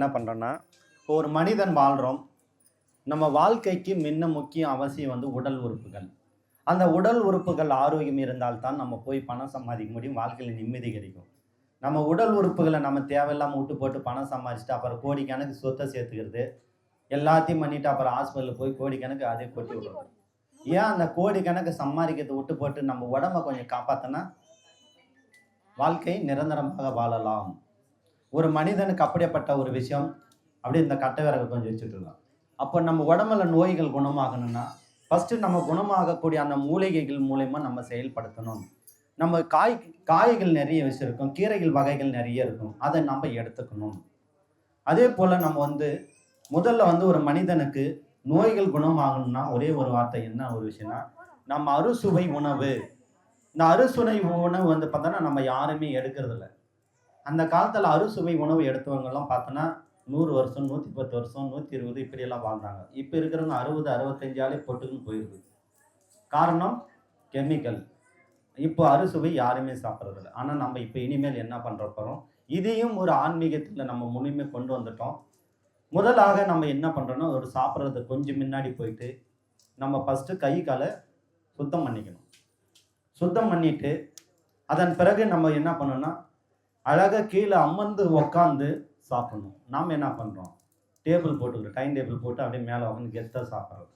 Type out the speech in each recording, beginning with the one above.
என்ன பண்ணுறோன்னா இப்போ ஒரு மனிதன் வாழ்கிறோம் நம்ம வாழ்க்கைக்கு முன்ன முக்கிய அவசியம் வந்து உடல் உறுப்புகள். அந்த உடல் உறுப்புகள் ஆரோக்கியம் இருந்தால்தான் நம்ம போய் பணம் சம்பாதிக்க முடியும் வாழ்க்கையில் நிம்மதி கிடைக்கும். நம்ம உடல் உறுப்புகளை நம்ம தேவையில்லாமல் விட்டு போட்டு பணம் சம்பாதிச்சுட்டு அப்புறம் கோடிக்கணக்கு சொத்தை சேர்த்துக்கிறது எல்லாத்தையும் பண்ணிட்டு அப்புறம் ஹாஸ்பிட்டலில் போய் கோடிக்கணக்கு அதே கொட்டி விடுறோம் ஏன் அந்த கோடிக்கணக்கு சம்பாதிக்கிறதை விட்டு போட்டு நம்ம உடம்ப கொஞ்சம் காப்பாற்றினா வாழ்க்கை நிரந்தரமாக வாழலாம். ஒரு மனிதனுக்கு அப்படியேப்பட்ட ஒரு விஷயம் அப்படியே இந்த கட்டை விறகு கொஞ்சம் வச்சுட்டுலாம் அப்போ நம்ம உடம்புல நோய்கள் குணமாகணும்னா ஃபஸ்ட்டு நம்ம குணமாகக்கூடிய அந்த மூலிகைகள் மூலயமா நம்ம செயல்படுத்தணும். நம்ம காய் காய்கள் நிறைய வச்சுருக்கோம் கீரைகள் வகைகள் நிறைய இருக்கும் அதை நம்ம எடுத்துக்கணும். அதே போல் நம்ம வந்து முதல்ல வந்து ஒரு மனிதனுக்கு நோய்கள் குணமாகணும்னா ஒரே ஒரு வார்த்தை என்ன ஒரு விஷயம்னா நம்ம அறுசுவை உணவு. இந்த அறுசுவை உணவு வந்து பார்த்தோன்னா நம்ம யாருமே எடுக்கிறது இல்லை அந்த காலத்தில் அறுசுவை உணவு எடுத்தவங்கெல்லாம் பார்த்தோன்னா நூறு வருஷம் நூற்றி பத்து வருஷம் நூற்றி இருபது இப்படியெல்லாம் வாழ்ந்தாங்க. இப்போ இருக்கிறவங்க அறுபது அறுபத்தஞ்சாலே பொட்டுக்குன்னு போயிடுது காரணம் கெமிக்கல் இப்போ அறுசுவை யாருமே சாப்பிட்றதில்ல. ஆனால் நம்ம இப்போ இனிமேல் என்ன பண்ணுற போகிறோம் இதையும் ஒரு ஆன்மீகத்தில் நம்ம முழுமை கொண்டு வந்துட்டோம். முதலாக நம்ம என்ன பண்ணுறோன்னா ஒரு சாப்பிட்றது கொஞ்சம் முன்னாடி போயிட்டு நம்ம ஃபஸ்ட்டு கை காலை சுத்தம் பண்ணிக்கணும். சுத்தம் பண்ணிட்டு அதன் பிறகு நம்ம என்ன பண்ணணும்னா அழகாக கீழே அமர்ந்து உக்காந்து சாப்பிடணும். நாம் என்ன பண்ணுறோம் டேபிள் போட்டுக்கிறோம் டைனிங் டேபிள் போட்டு அப்படியே மேலே உட்காந்து கெத்தாக சாப்பிட்றது.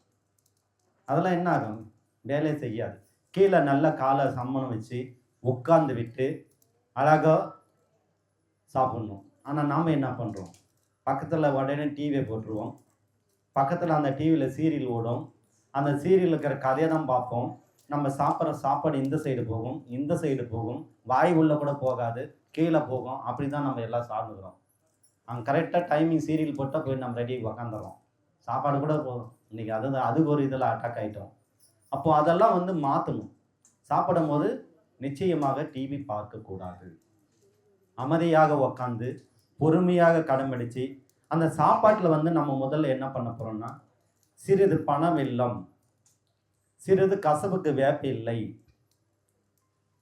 அதெல்லாம் என்ன ஆகும்? வேலையை செய்யாது. கீழே நல்லா காலை சம்மணம் வச்சு உட்காந்து விட்டு அழகாக சாப்பிடணும். ஆனால் நாம் என்ன பண்ணுறோம் பக்கத்தில் உடனே டிவியை போட்டுருவோம். பக்கத்தில் அந்த டிவியில் சீரியல் ஓடும். அந்த சீரியல் இருக்கிற கதையை தான் பார்ப்போம். நம்ம சாப்பிட்ற சாப்பாடு இந்த சைடு போகும் இந்த சைடு போகும். வாய் உள்ளே கூட போகாது. கீழே போகும். அப்படி தான் நம்ம எல்லாம் சாப்பிடுக்கிறோம் அங்கே கரெக்டாக டைமிங் சீரியல் போட்டால் போய் நம்ம ரெடி உக்காந்துடுறோம். சாப்பாடு கூட போதும். இன்றைக்கி அது அதுக்கு ஒரு இதில் அட்டாக் ஆகிட்டோம் அப்போது அதெல்லாம் வந்து மாற்றணும் சாப்பிடும் போது நிச்சயமாக டிவி பார்க்கக்கூடாது. அமைதியாக உக்காந்து பொறுமையாக கடமடிச்சு அந்த சாப்பாட்டில் வந்து நம்ம முதல்ல என்ன பண்ண போகிறோம்னா சிறிது பணம் வெல்லம் சிறிது கசப்புக்கு வேப்பில்லை.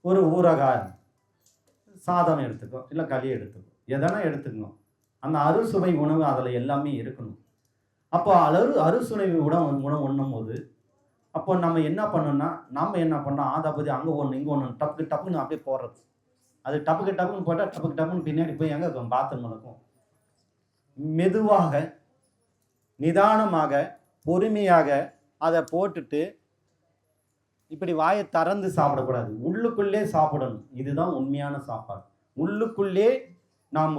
ஒரு ஊறுகாய் சாதம் எடுத்துக்கோ இல்லை களி எடுத்துக்கோ. எதனா எடுத்துக்கணும் அந்த அறுசுவை உணவு அதில் எல்லாமே இருக்கணும். அப்போ அரு அறுசுவை உணவு உணவு உண்ணும் போது அப்போ நம்ம என்ன பண்ணோம்னா நம்ம என்ன பண்ணோம் ஆதாபதி அங்கே ஒன்று இங்கே ஒன்று டப்புக்கு டப்புன்னு அப்படியே போடுறது. அது டப்புக்கு டப்புன்னு போட்டால் டப்புக்கு டப்புன்னு பின்னாடி போய் எங்கே இருக்கும்? பாத்ரூம் இருக்கும். மெதுவாக நிதானமாக பொறுமையாக அதை போட்டுட்டு இப்படி வாயை திறந்து சாப்பிடக்கூடாது. உள்ளுக்குள்ளே சாப்பிடணும். இதுதான் உண்மையான சாப்பாடு. உள்ளுக்குள்ளே நாம்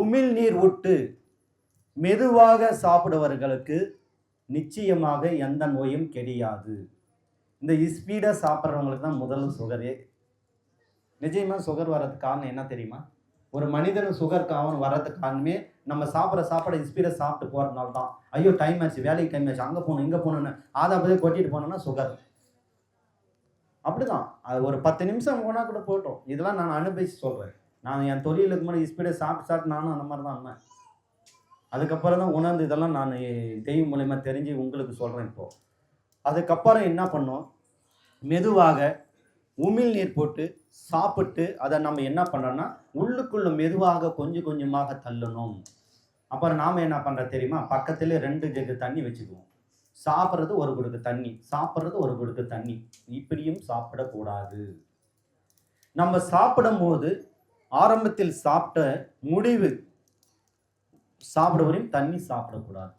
உமிழ் நீர் விட்டு மெதுவாக சாப்பிடுவர்களுக்கு நிச்சயமாக எந்த நோயும் கிடையாது. இந்த ஸ்பீடாக சாப்பிட்றவங்களுக்கு தான் முதல்ல சுகரே. நிச்சயமாக சுகர் வர்றதுக்கு காரணம் என்ன தெரியுமா? ஒரு மனிதனுக்கு சுகர் காரணம் வர்றதுக்கு காரணமே நம்ம சாப்பிட்ற சாப்பாடை ஸ்பீடாக சாப்பிட்டு போகிறதுனால தான். ஐயோ டைம் ஆச்சு. வேலைக்கு டைம் ஆச்சு. அங்கே போகணும் இங்கே போகணுன்னு ஆதாபதியை கொட்டிட்டு போனோம்னா சுகர். அப்படிதான். அது ஒரு பத்து நிமிஷம் போனால் கூட போட்டோம். இதெல்லாம் நான் அனுபவிச்சு சொல்கிறேன் நான் என் தொழிலுக்கு முன்னாடி ஸ்பீடாக சாப்பிட்டு சாப்பிட்டு நானும் அந்த மாதிரி தான் இருந்தேன். அதுக்கப்புறம் தான் உணர்ந்து இதெல்லாம் நான் தெய்வம் மூலயமா தெரிஞ்சு உங்களுக்கு சொல்கிறேன் இப்போது அதுக்கப்புறம் என்ன பண்ணோம்? மெதுவாக உமிழ் நீர் போட்டு சாப்பிட்டு அதை நம்ம என்ன பண்ணுறோன்னா உள்ளுக்குள்ளே மெதுவாக கொஞ்சம் கொஞ்சமாக தள்ளணும். அப்புறம் நாம் என்ன பண்ணுறது தெரியுமா? பக்கத்துலேயே ரெண்டு ஜெகு தண்ணி வச்சுக்குவோம். சாப்பிட்றது ஒரு குடுக்கு தண்ணி சாப்பிட்றது ஒரு குடுக்கு தண்ணி. இப்படியும் சாப்பிடக்கூடாது. நம்ம சாப்பிடும் போது ஆரம்பத்தில் சாப்பிட்ட முடிவு சாப்பிடுவரையும் தண்ணி சாப்பிடக்கூடாது.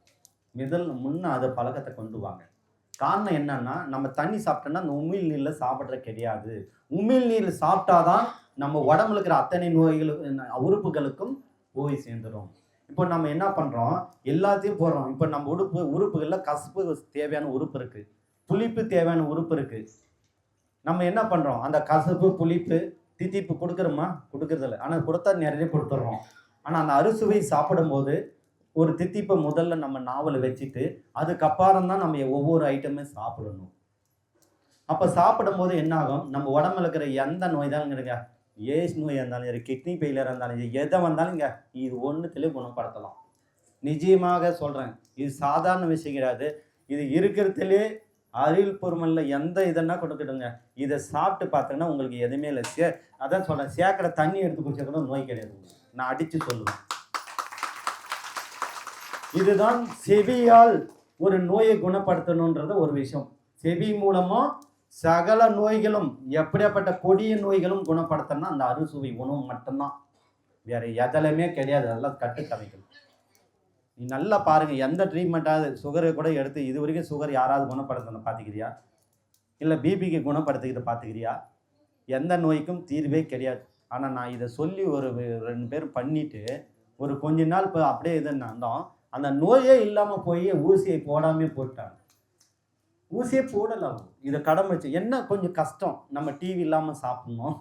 முதல் முன்ன அதை பழக்கத்தை கொண்டு வாங்க. காரணம் என்னன்னா நம்ம தண்ணி சாப்பிட்டோம்னா அந்த உமிழ் நீரில் சாப்பிட்ற கிடையாது. உமிழ் நீர் சாப்பிட்டாதான் நம்ம உடம்புல இருக்கிற அத்தனை நோய்களுக்கு உறுப்புகளுக்கும் போய் சேர்ந்துடும் இப்போ நம்ம என்ன பண்ணுறோம் எல்லாத்தையும் போடுறோம். இப்போ நம்ம உறுப்பு உறுப்புகளில் கசப்பு தேவையான உறுப்பு இருக்குது புளிப்பு தேவையான உறுப்பு இருக்குது நம்ம என்ன பண்ணுறோம் அந்த கசப்பு புளிப்பு தித்திப்பு கொடுக்குறோமா? கொடுக்குறதில்ல ஆனால் கொடுத்தா நிறைய கொடுத்துட்றோம். ஆனால் அந்த அறுசுவை சாப்பிடும்போது ஒரு தித்திப்பை முதல்ல நம்ம நாவலை வச்சுட்டு அதுக்கப்புறம் தான் நம்ம ஒவ்வொரு ஐட்டமே சாப்பிடணும். அப்போ சாப்பிடும்போது என்ன ஆகும்? நம்ம உடம்புல இருக்கிற எந்த நோய் தான் ஏஸ் நோயாக இருந்தாலும் சரி கிட்னி ஃபெயிலியராக இருந்தாலும் சரி எதை வந்தாலும் இங்கே இது ஒன்றுத்திலே குணப்படுத்தலாம். நிச்சயமாக சொல்கிறேன் இது சாதாரண விஷயம் கிடையாது. இது இருக்கிறதுலே அறிவியல் பொறுமல்ல எந்த இதெல்லாம் கொடுத்துடுங்க இதை சாப்பிட்டு பார்த்தீங்கன்னா உங்களுக்கு எதுவுமே இல்லை. சே அதான் சொல்கிறேன் சேர்க்குற தண்ணி எடுத்து குடிச்சா கூட நோய் கிடையாது நான் அடித்து சொல்லுவேன். இதுதான் செவியால் ஒரு நோயை குணப்படுத்தணுன்றது ஒரு விஷயம். செவி மூலமாக சகல நோய்களும் எப்படியாப்பட்ட கொடிய நோய்களும் குணப்படுத்தணும்னா அந்த அறுசுவை உணவு மட்டும்தான். வேற எதிலுமே கிடையாது. அதெல்லாம் கட்டுக்கதைகள் நீ நல்லா பாருங்க எந்த ட்ரீட்மெண்ட்டாவது சுகரை கூட எடுத்து இது வரைக்கும் சுகர் யாராவது குணப்படுத்தணும் பார்த்துக்கிறியா? இல்லை பிபிக்கு குணப்படுத்திக்கிட்டு பார்த்துக்கிறியா? எந்த நோய்க்கும் தீர்வே கிடையாது. ஆனால் நான் இதை சொல்லி ஒரு ரெண்டு பேர் பண்ணிட்டு ஒரு கொஞ்ச நாள் இப்போ அப்படியே இது நடந்தோம் அந்த நோயே இல்லாமல் போய் ஊசியை போடாமே போட்டாங்க ஊசியே போடலாம். இதை கடமைச்சு என்ன கொஞ்சம் கஷ்டம். நம்ம டிவி இல்லாமல் சாப்பிடணும்.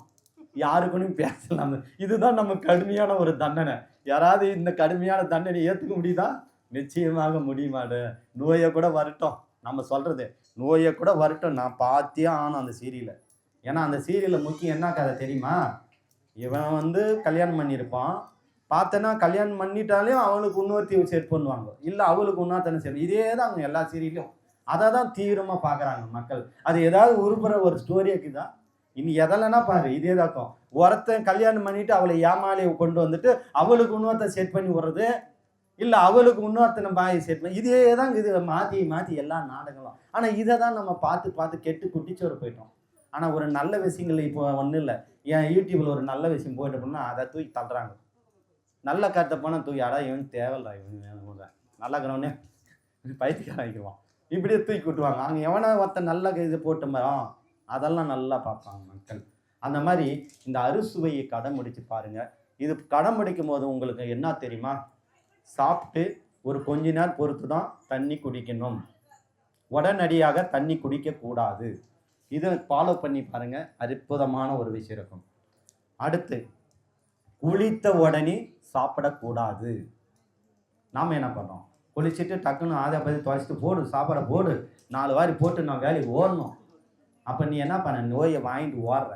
யாருக்கும் பேசலாம். இதுதான் நம்ம கடுமையான ஒரு தண்டனை. யாராவது இந்த கடுமையான தண்டனை ஏற்றுக்க முடியுதா? நிச்சயமாக முடியுமாடு. நோயை கூட வரட்டும். நம்ம சொல்கிறது நோயை கூட வரட்டும். நான் பார்த்தே ஆனும் அந்த சீரியலை. ஏன்னா அந்த சீரியலில் முக்கியம் என்ன கதை தெரியுமா? இவன் வந்து கல்யாணம் பண்ணியிருப்பான். பார்த்தனா கல்யாணம் பண்ணிட்டாலே அவனுக்கு இன்னொருத்தி செட் பண்ணுவாங்க. இல்லை அவளுக்கு ஒன்றா தானே செட் இதே தான் அவங்க எல்லா சீரியலையும் அதை தான் தீவிரமாக பார்க்குறாங்க மக்கள். அது ஏதாவது உருப்புற ஒரு ஸ்டோரியாக்கு தான் இனி எதெல்லாம் பாரு இதே தாக்கம் ஒருத்தன் கல்யாணம் பண்ணிட்டு அவளை ஏமாலையை கொண்டு வந்துட்டு அவளுக்கு இன்னொருத்த செட் பண்ணி விடுறது? இல்லை அவளுக்கு இன்னொருத்தனை பாய் செட் பண்ணி இதே தான் இது மாற்றி மாற்றி எல்லா நாடகங்களும். ஆனால் இதை தான் நம்ம பார்த்து பார்த்து கெட்டு குட்டிச்சோறு போயிட்டோம். ஆனால் ஒரு நல்ல விஷயங்கள் இப்போ ஒன்றும் இல்லை. என் யூடியூப்பில் ஒரு நல்ல விஷயம் போயிட்டு போனால் அதை தூக்கி தள்ளுறாங்க. நல்ல கருத்தை போனால் தூக்கி அடா இவன் தேவையில்ல இவன் நல்லா இருக்கிறவனே பைத்தியக்கார ஆகிக்குவான் இப்படியே தூக்கி விட்டுவாங்க அங்கே எவனா ஒருத்தன் நல்ல இது போட்டு மரம் அதெல்லாம் நல்லா பார்ப்பாங்க மக்கள். அந்த மாதிரி இந்த அறுசுவையை கடைமுடிச்சு பாருங்க. இது கடைமுடிக்கும் போது உங்களுக்கு என்ன தெரியுமா? சாப்பிட்டு ஒரு கொஞ்ச நேரம் பொறுத்து தான் தண்ணி குடிக்கணும். உடனடியாக தண்ணி குடிக்கக்கூடாது. இதை ஃபாலோ பண்ணி பாருங்க. அற்புதமான ஒரு விஷயம் இருக்கும். அடுத்து குளித்த உடனே சாப்பிடக்கூடாது. நாம் என்ன பண்ணோம்? குளிச்சுட்டு டக்குன்னு ஆதை பற்றி துவைச்சிட்டு போடு சாப்பாடை போடு. நாலு வாரி போட்டு நான் வேலைக்கு ஓடணும். அப்போ நீ என்ன பண்ண? நோயை வாங்கிட்டு ஓடுற.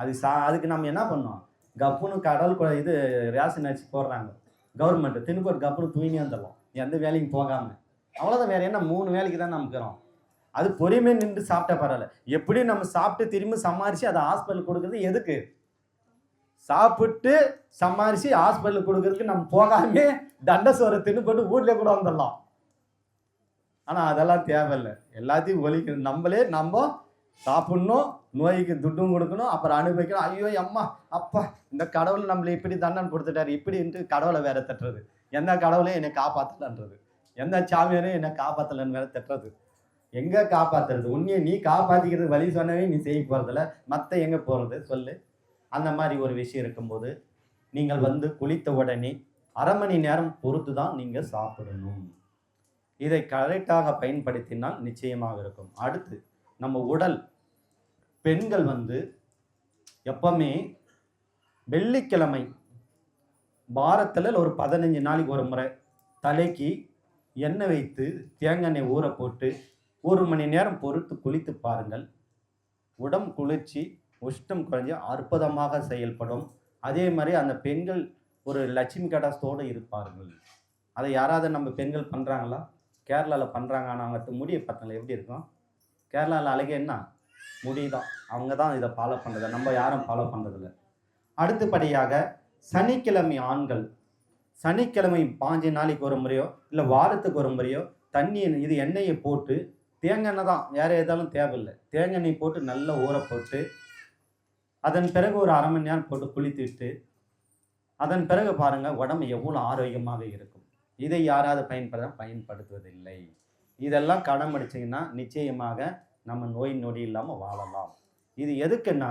அது சா அதுக்கு நம்ம என்ன பண்ணோம் கப்புன்னு கடல் கூட இது ரேஷன் அரிசி போடுறாங்க. கவர்மெண்ட் தின்னு கப்புன்னு தூயினே வந்துடலாம். எந்த வேலைக்கும் போகாமல் அவ்வளோதான் வேற என்ன? மூணு வேலைக்கு தான் நமக்குறோம் அது பொறுமையாக நின்று சாப்பிட்டா பரவாயில்ல. எப்படியும் நம்ம சாப்பிட்டு திரும்பி சமாளித்து அதை ஹாஸ்பிட்டல் கொடுக்குறது எதுக்கு? சாப்பிட்டு சமாளித்து ஹாஸ்பிட்டல் கொடுக்கறதுக்கு நம்ம போகாமே தண்ட சோறை தின்னு போட்டு வீட்டில் கூட வந்துடலாம். ஆனால் அதெல்லாம் தேவையில்லை. எல்லாத்தையும் ஒழிக்கணும். நம்மளே நம்ம சாப்பிட்ணும் நோய்க்கு துட்டும் கொடுக்கணும் அப்புறம் அனுபவிக்கணும். ஐயோ அம்மா அப்பா இந்த கடவுள் நம்மளை இப்படி தண்டன் கொடுத்துட்டாரு. இப்படின்ட்டு கடவுளை வேற தட்டுறது. எந்த கடவுளையும் என்னை காப்பாற்றலன்றது எந்த சாமியாரையும் என்னை காப்பாற்றலன்னு வேற தட்டுறது. எங்கே காப்பாத்துறது? உண்மையை நீ காப்பாற்றிக்கிறது வழி சொன்னவே நீ செய்ய போகிறதில்ல மற்ற எங்கே போகிறது சொல்லு. அந்த மாதிரி ஒரு விஷயம் இருக்கும்போது நீங்கள் வந்து குளித்த உடனே அரை மணி நேரம் பொறுத்து தான் நீங்கள் சாப்பிடணும். இதை கரெக்டாக பயன்படுத்தினால் நிச்சயமாக இருக்கும். அடுத்து நம்ம உடல். பெண்கள் வந்து எப்பவுமே வெள்ளிக்கிழமை வாரத்தில் ஒரு பதினஞ்சு நாளைக்கு ஒரு முறை தலைக்கு எண்ணெய் வைத்து தேங்காய் எண்ணெய் ஊற போட்டு ஒரு மணி நேரம் பொறுத்து குளித்து பாருங்கள். உடம்பு குளிர்ச்சி உஷ்டம் குறைஞ்சி அற்புதமாக செயல்படும். அதே மாதிரி அந்த பெண்கள் ஒரு லட்சுமி கடாசத்தோடு இருப்பார்கள். அதை யாராவது நம்ம பெண்கள் பண்ணுறாங்களா கேரளாவில் பண்ணுறாங்க ஆனால் அவங்க முடியை பார்த்தங்களா? எப்படி இருக்கும்? கேரளாவில் அழகே என்ன? முடி தான் அவங்க தான் இதை ஃபாலோ பண்ணுறது நம்ம யாரும் ஃபாலோ பண்ணுறதில்ல அடுத்தபடியாக சனிக்கிழமை ஆண்கள். சனிக்கிழமை பாஞ்சு நாளைக்கு ஒரு முறையோ இல்லை வாரத்துக்கு ஒரு முறையோ தண்ணி இது எண்ணெயை போட்டு தேங்காய் எண்ணெய் தான். வேறு எதாலும் தேவையில்லை. தேங்காய் எண்ணெய் போட்டு நல்லா ஊற போட்டு அதன் பிறகு ஒரு அரை மணி நேரம் போட்டு குளித்துட்டு அதன் பிறகு பாருங்கள் உடம்பு எவ்வளோ ஆரோக்கியமாக இருக்கும். இதை யாராவது பயன்படுத்த பயன்படுத்துவதில்லை. இதெல்லாம் கடமடிச்சிங்கன்னா நிச்சயமாக நம்ம நோய் நொடி இல்லாமல் வாழலாம். இது எதுக்குன்னா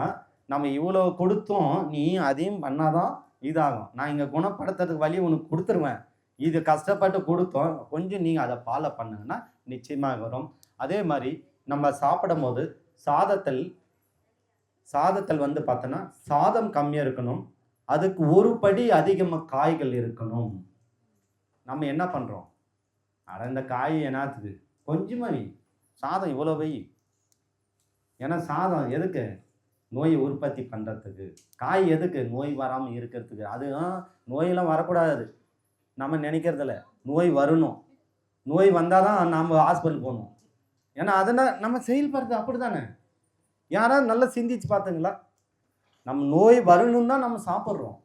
நம்ம இவ்வளோ கொடுத்தோம் நீ அதையும் பண்ணாதான் இதாகும். நான் இங்கே குணப்படுத்துறதுக்கு வழி உனக்கு கொடுத்துருவேன். இது கஷ்டப்பட்டு கொடுத்தோம் கொஞ்சம் நீங்கள் அதை ஃபாலோ பண்ணுங்கன்னா நிச்சயமாக வரும். அதே மாதிரி நம்ம சாப்பிடும் போது சாதத்தில் சாதத்தில் வந்து பார்த்தோன்னா சாதம் கம்மியாக இருக்கணும். அதுக்கு ஒரு படி அதிகமாக காய்கள் இருக்கணும். நம்ம என்ன பண்ணுறோம் அட இந்த காய் என்னாத்துது கொஞ்சமாக வை. சாதம் இவ்வளோ வை. ஏன்னா சாதம் எதுக்கு? நோய் உற்பத்தி பண்ணுறதுக்கு காய் எதுக்கு? நோய் வராமல் இருக்கிறதுக்கு. அது நோயெல்லாம் வரக்கூடாது. நம்ம நினைக்கிறதில்ல. நோய் வரணும். நோய் வந்தால் தான் நாம் ஹாஸ்பிட்டல் போகணும். ஏன்னா அதனால் நம்ம செயல்படுறது அப்படி தானே யாராவது நல்லா சிந்திச்சு பார்த்துங்களா? நம்ம நோய் வரணும்னு தான் நம்ம சாப்பிட்றோம்.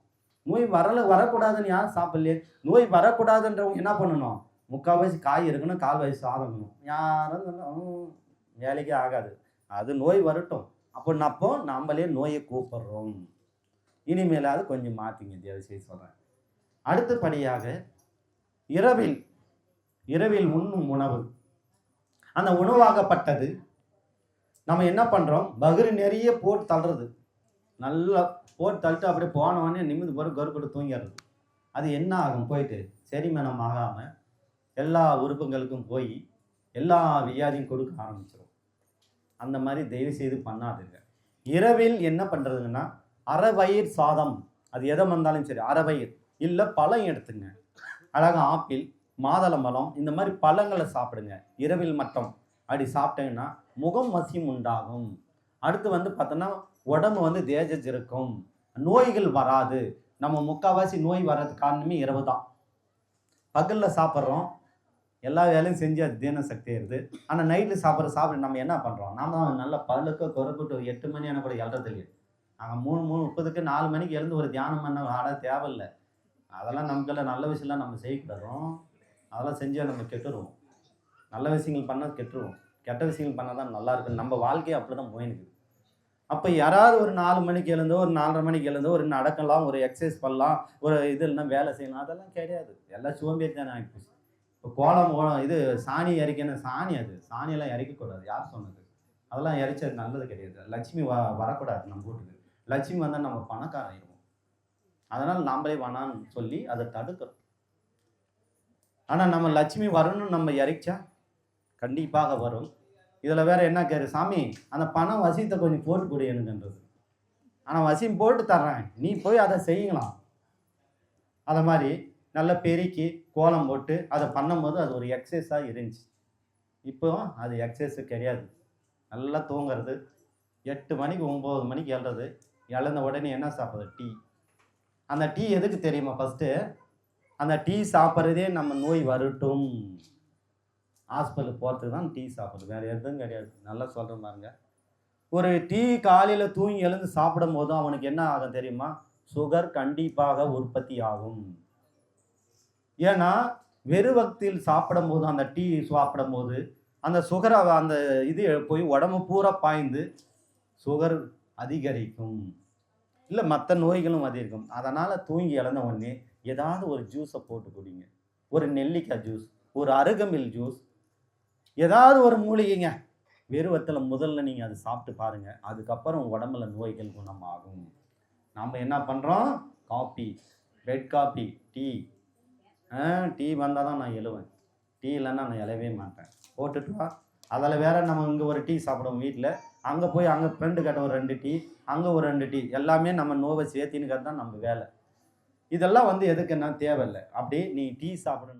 நோய் வரல வரக்கூடாதுன்னு யாரும் சாப்பிடலையே. நோய் வரக்கூடாதுன்றவங்க என்ன பண்ணணும்? முக்கால்வாசி காய் இருக்கணும் கால்வாசி வயசு இருக்கணும். யாரும் வேலைக்கே ஆகாது. அது நோய் வரட்டும். அப்படின்னப்போ அப்போ நம்மளே நோயை கூப்பிடுறோம். இனிமேலாவது கொஞ்சம் மாற்றிங்க தயவு செய்ய சொல்கிறேன் அடுத்தபடியாக இரவில் இரவில் உண்ணும் உணவு. அந்த உணவாகப்பட்டது நம்ம என்ன பண்ணுறோம் பகிரு நிறைய போட்டு தள்ளுறது. நல்லா போட்டு தள்ளிட்டு அப்படியே போனவொடனே நிமிந்து போகிற கருக்கூட தூங்கிடுறது. அது என்ன ஆகும்? போயிட்டு செரிமனம் ஆகாமல் எல்லா உறுப்புகளுக்கும் போய் எல்லா வியாதியும் கொடுக்க ஆரம்பிச்சிடும் அந்த மாதிரி தயவு செய்து பண்ணாதுங்க. இரவில் என்ன பண்ணுறதுங்கன்னா அறவயிர் சாதம். அது எதை வந்தாலும் சரி அறவயிர். இல்லை பழம் எடுத்துங்க. அழகாக ஆப்பிள் மாதுளம்பழம் இந்த மாதிரி பழங்களை சாப்பிடுங்க. இரவில் மட்டும். அப்படி சாப்பிட்டீங்கன்னா முகம் வசியம் உண்டாகும். அடுத்து வந்து பார்த்தோன்னா உடம்பு வந்து தேஜஸ் இருக்கும். நோய்கள் வராது. நம்ம முக்கால்வாசி நோய் வர்றதுக்கு காரணமே இரவு தான். பகலில் சாப்பிட்றோம். எல்லா வேலையும் செஞ்சு அது தீன சக்தி ஆயிடுது ஆனால் நைட்டில் சாப்பிட்ற சாப்பிட நம்ம என்ன பண்ணுறோம் நாம நல்ல பல்லுக்கு குறைப்பிட்டு எட்டு மணி ஆனால் கூட எழுறது இல்லையே நாங்கள் மூணு மூணு முப்பதுக்கு நாலு மணிக்கு எழுந்து ஒரு தியானம் பண்ண ஆட தேவையில்லை. அதெல்லாம் நமக்கெல்லாம் நல்ல விஷயம்லாம் நம்ம செய்யக்கூடாதும் அதெல்லாம் செஞ்சால் நம்ம கெட்டுருவோம். நல்ல விஷயங்கள் பண்ணால் கெட்டுருவோம் கெட்ட விஷயங்கள் பண்ணால் தான் நல்லா இருக்கும். நம்ம வாழ்க்கையை அப்படி தான் போயிருக்குது அப்போ யாராவது ஒரு நாலு மணிக்கு எழுந்தோ ஒரு நாலரை மணிக்கு எழுந்தோ ஒரு நடக்கலாம் ஒரு எக்ஸசைஸ் பண்ணலாம் ஒரு இது இல்லைன்னா வேலை செய்யலாம் அதெல்லாம் கிடையாது. எல்லாம் சோம்பேறி தானே ஆகிப்போச்சு இப்போ கோலம் கோலம் இது சாணி இறைக்கணும் சாணி அது. சாணியெல்லாம் இறைக்கக்கூடாது யார் சொன்னது? அதெல்லாம் இறைச்சது நல்லது கிடையாது. லட்சுமி வ வரக்கூடாது நம்ம வீட்டுக்கு. லட்சுமி வந்தால் நம்ம பணக்காரன் ஆயிடுவோம். அதனால் நாமளே வேணான்னு சொல்லி அதை தடுக்கிறோம். ஆனால் நம்ம லட்சுமி வரணும்னு நம்ம இறைச்சா கண்டிப்பாக வரும். இதில் வேற என்ன கேரு? சாமி அந்த பணம் வசியத்தை கொஞ்சம் போட்டு கொடு எனக்குன்றது. ஆனால் வசியம் போட்டு தர்றேன். நீ போய் அதை செய்யலாம். அதை மாதிரி நல்லா பெருக்கி கோலம் போட்டு அதை பண்ணும்போது அது ஒரு எக்ஸசைஸாக இருந்துச்சு. இப்போ அது எக்ஸசைஸு கிடையாது. நல்லா தூங்குறது. எட்டு மணிக்கு ஒம்பது மணிக்கு எழுறது. எழுந்த உடனே என்ன சாப்பிட்றது? டீ. அந்த டீ எதுக்கு தெரியுமா ஃபஸ்ட்டு அந்த டீ சாப்பிட்றதே நம்ம நோய் வரட்டும். ஹாஸ்பிட்டலுக்கு போகிறதுக்கு தான் டீ சாப்பிட்றது. வேறு எதுவும் கிடையாது. நல்லா சொல்கிற பாருங்க ஒரு டீ காலையில் தூங்கி எழுந்து சாப்பிடும் போதும் அவனுக்கு என்ன ஆகும் தெரியுமா? சுகர் கண்டிப்பாக உற்பத்தி ஆகும். ஏன்னா வெறுவக்தியில் சாப்பிடும் போது அந்த டீ சாப்பிடும் போது அந்த சுகரை அந்த இது போய் உடம்பு பூரா பாய்ந்து சுகர் அதிகரிக்கும். இல்லை மற்ற நோய்களும் அதிகரிக்கும். அதனால் தூங்கி இழந்த உடனே ஏதாவது ஒரு ஜூஸை போட்டு குடிங்க. ஒரு நெல்லிக்காய் ஜூஸ் ஒரு அருகமில் ஜூஸ் ஏதாவது ஒரு மூலிகைங்க. வெறுவத்தில் முதல்ல நீங்கள் அதை சாப்பிட்டு பாருங்கள் அதுக்கப்புறம் உடம்புல நோய்கள் குணமாகும். நாம் என்ன பண்ணுறோம் coffee. Red coffee tea. Tea வந்தால் தான் நான் எழுவேன். டீ இல்லைன்னா நான் எழவே மாட்டேன். போட்டுட்டு வா. அதில் வேறு நம்ம இங்கே ஒரு டீ சாப்பிடுவோம் வீட்டில். அங்கே போய் அங்கே ஃப்ரெண்டு கிட்ட ஒரு ரெண்டு டீ அங்கே ஒரு ரெண்டு டீ. எல்லாமே நம்ம நோவை சேர்த்தின்னு தான் நம்ம வேலை. இதெல்லாம் வந்து எதுக்குன்னா தேவையில்லை. அப்படி நீ டீ சாப்பிடணும்.